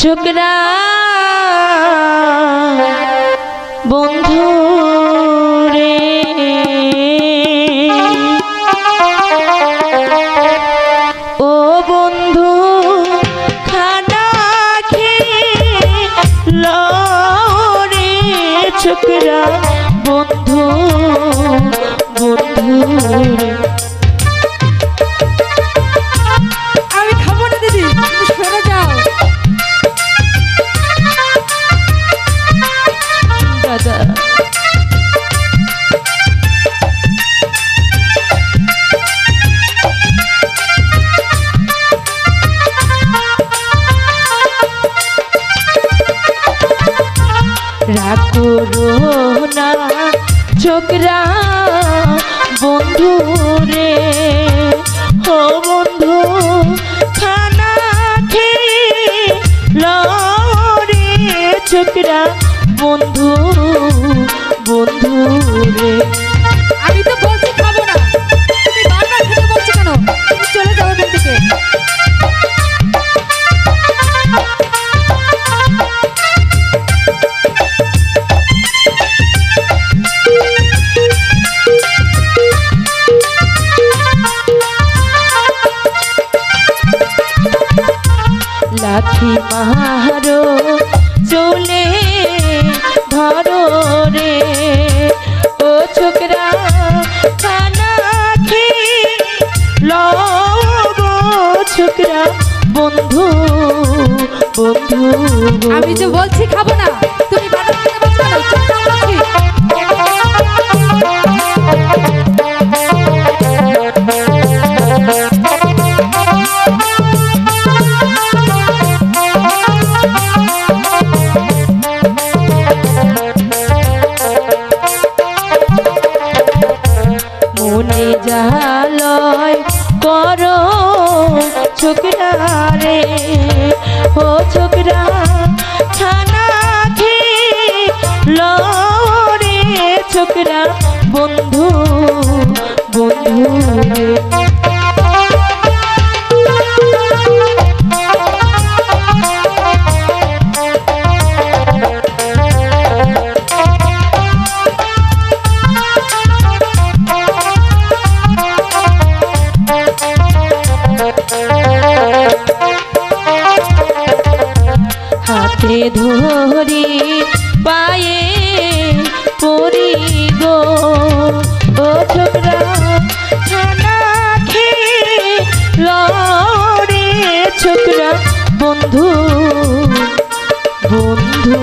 ছোকরা বন্ধু রে। ও বন্ধু খানা খেয়ে লরে ছোকরা বন্ধু বন্ধু রে। করো না। ছোকরা, বন্ধু রে, ও বন্ধু, খানা খেয়ে লরে ছোকরা, বন্ধু বন্ধু রে। আমি তো বলছি লাঠি পাহাড় চলে ধরো রে। ও ছোকরা খানা খেয়ে লগো ছোকরা? বন্ধু বন্ধু, আমি তো বলছি খাব না। জালয় কর ছোকরা রে। ও ছোকরা খানা খেয়ে রে ছোকরা। বন্ধু বন্ধু। ধরি পায়ে পরি গো। ও ছোকরা লড়ে ছোকরা বন্ধু বন্ধু।